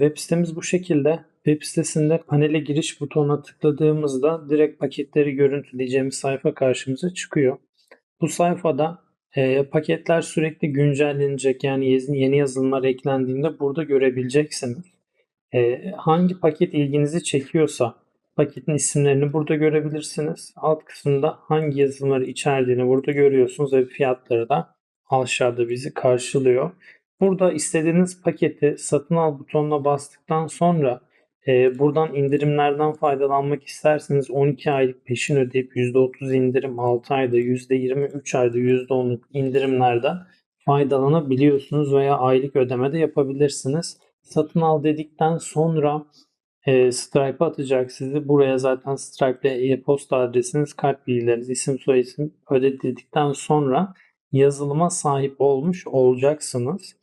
Web sitemiz bu şekilde. Web sitesinde panele giriş butonuna tıkladığımızda direkt paketleri görüntüleyeceğimiz sayfa karşımıza çıkıyor. Bu sayfada e, paketler sürekli güncellenecek yani yeni yazılımlar eklendiğinde burada görebileceksiniz. E, hangi paket ilginizi çekiyorsa paketin isimlerini burada görebilirsiniz. Alt kısımda hangi yazılımları içerdiğini burada görüyorsunuz ve fiyatları da aşağıda bizi karşılıyor. Burada istediğiniz paketi satın al butonuna bastıktan sonra e, buradan indirimlerden faydalanmak isterseniz 12 aylık peşin ödeyip %30 indirim 6 ayda %20 3 ayda %10'luk indirimlerden faydalanabiliyorsunuz veya aylık ödeme de yapabilirsiniz. Satın al dedikten sonra e, Stripe atacak sizi. Buraya zaten Stripe ile e-posta adresiniz, kart bilgileriniz, isim soyisim ödedikten sonra yazılıma sahip olmuş olacaksınız.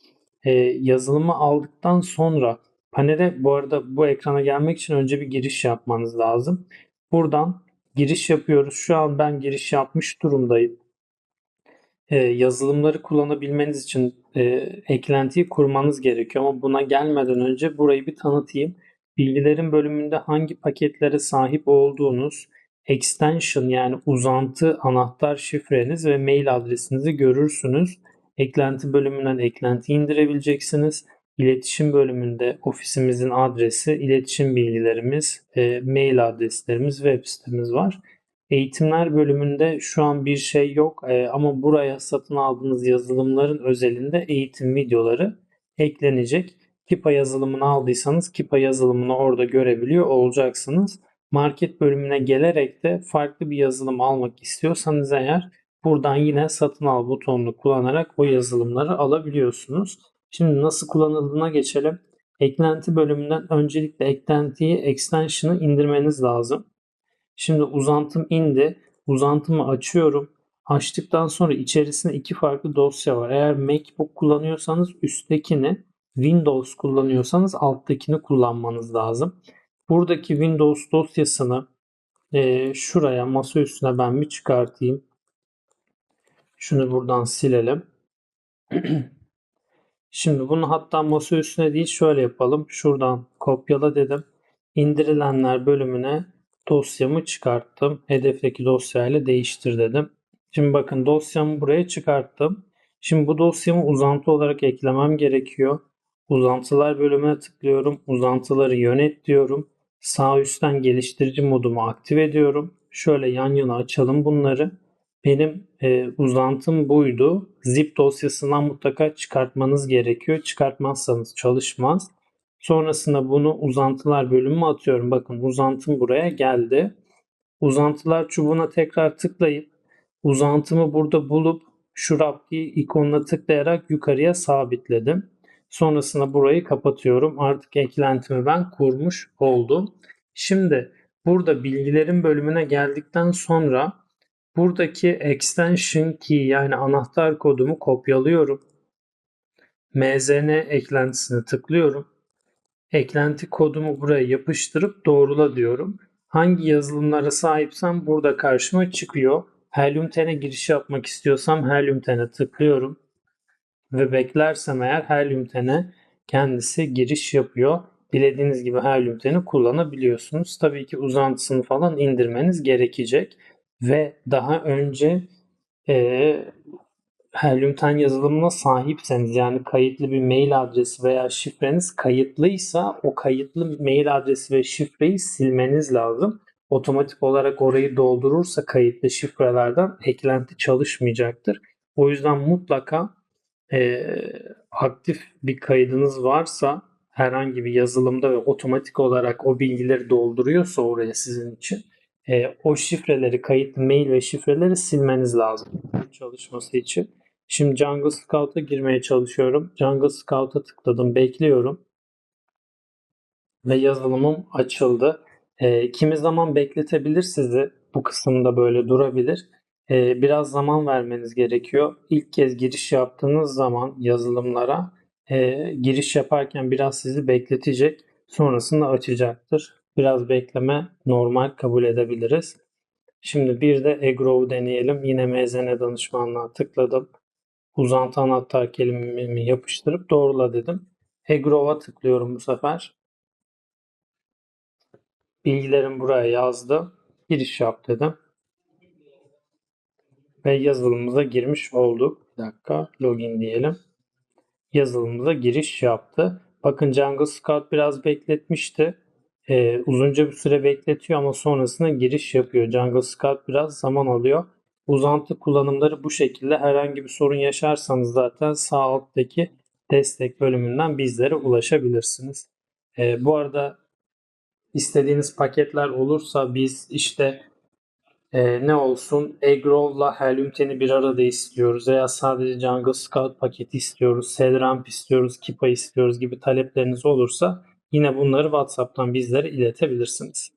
E, yazılımı aldıktan sonra panele bu arada bu ekrana gelmek için önce bir giriş yapmanız lazım. Buradan giriş yapıyoruz. Şu an ben giriş yapmış durumdayım. E, yazılımları kullanabilmeniz için e, eklentiyi kurmanız gerekiyor ama buna gelmeden önce burayı bir tanıtayım. Bilgilerin bölümünde hangi paketlere sahip olduğunuz, extension yani uzantı anahtar şifreniz ve mail adresinizi görürsünüz. Eklenti bölümünden eklenti indirebileceksiniz. İletişim bölümünde ofisimizin adresi, iletişim bilgilerimiz, e, mail adreslerimiz, web sitemiz var. Eğitimler bölümünde şu an bir şey yok e, ama buraya satın aldığınız yazılımların özelinde eğitim videoları eklenecek. Kipa yazılımını aldıysanız Kipa yazılımını orada görebiliyor olacaksınız. Market bölümüne gelerek de farklı bir yazılım almak istiyorsanız eğer buradan yine satın al butonunu kullanarak o yazılımları alabiliyorsunuz. Şimdi nasıl kullanıldığına geçelim. Eklenti bölümünden öncelikle eklentiyi, extension'ı indirmeniz lazım. Şimdi uzantım indi. Uzantımı açıyorum. Açtıktan sonra içerisinde iki farklı dosya var. Eğer MacBook kullanıyorsanız üsttekini, Windows kullanıyorsanız alttakini kullanmanız lazım. Buradaki Windows dosyasını e, şuraya masa üstüne ben bir çıkartayım. Şunu buradan silelim. Şimdi bunu hatta masa üstüne değil şöyle yapalım. Şuradan kopyala dedim. İndirilenler bölümüne dosyamı çıkarttım. Hedefteki dosyayla değiştir dedim. Şimdi bakın dosyamı buraya çıkarttım. Şimdi bu dosyamı uzantı olarak eklemem gerekiyor. Uzantılar bölümüne tıklıyorum. Uzantıları yönet diyorum. Sağ üstten geliştirici modumu aktive ediyorum. Şöyle yan yana açalım bunları. Benim e, uzantım buydu. Zip dosyasından mutlaka çıkartmanız gerekiyor. Çıkartmazsanız çalışmaz. Sonrasında bunu uzantılar bölümüne atıyorum. Bakın uzantım buraya geldi. Uzantılar çubuğuna tekrar tıklayıp uzantımı burada bulup şu Rapki ikonuna tıklayarak yukarıya sabitledim. Sonrasında burayı kapatıyorum. Artık eklentimi ben kurmuş oldum. Şimdi burada bilgilerin bölümüne geldikten sonra buradaki extension key yani anahtar kodumu kopyalıyorum. MZN eklentisini tıklıyorum. Eklenti kodumu buraya yapıştırıp doğrula diyorum. Hangi yazılımlara sahipsem burada karşıma çıkıyor. Helium 10'e giriş yapmak istiyorsam Helium 10'e tıklıyorum. Ve beklersem eğer Helium 10'e kendisi giriş yapıyor. Dilediğiniz gibi Helium 10'i kullanabiliyorsunuz. Tabii ki uzantısını falan indirmeniz gerekecek. Ve daha önce e, Helium 10 yazılımına sahipseniz yani kayıtlı bir mail adresi veya şifreniz kayıtlıysa o kayıtlı mail adresi ve şifreyi silmeniz lazım. Otomatik olarak orayı doldurursa kayıtlı şifrelerden eklenti çalışmayacaktır. O yüzden mutlaka e, aktif bir kaydınız varsa herhangi bir yazılımda ve otomatik olarak o bilgileri dolduruyorsa oraya sizin için e, o şifreleri, kayıtlı mail ve şifreleri silmeniz lazım çalışması için. Şimdi Jungle Scout'a girmeye çalışıyorum. Jungle Scout'a tıkladım. Bekliyorum. Ve yazılımım açıldı. E, kimi zaman bekletebilir sizi. Bu kısımda böyle durabilir. E, biraz zaman vermeniz gerekiyor. İlk kez giriş yaptığınız zaman yazılımlara e, giriş yaparken biraz sizi bekletecek. Sonrasında açacaktır. Biraz bekleme normal kabul edebiliriz. Şimdi bir de Egrow deneyelim. Yine MZN danışmanlığa tıkladım uzantı anahtar kelimemi yapıştırıp doğrula dedim. Egrov'a tıklıyorum bu sefer. Bilgilerimi buraya yazdım. Giriş yap dedim. Ve yazılımımıza girmiş olduk. Bir dakika login diyelim. Yazılımımıza giriş yaptı. Bakın Jungle Scout biraz bekletmişti. Ee, uzunca bir süre bekletiyor ama sonrasında giriş yapıyor. Jungle Scout biraz zaman alıyor. Uzantı kullanımları bu şekilde. Herhangi bir sorun yaşarsanız zaten sağ alttaki destek bölümünden bizlere ulaşabilirsiniz. Ee, bu arada istediğiniz paketler olursa biz işte e, ne olsun Egrov'la 10'i bir arada istiyoruz veya sadece Jungle Scout paketi istiyoruz, Sedramp istiyoruz, Kipa istiyoruz gibi talepleriniz olursa yine bunları WhatsApp'tan bizlere iletebilirsiniz.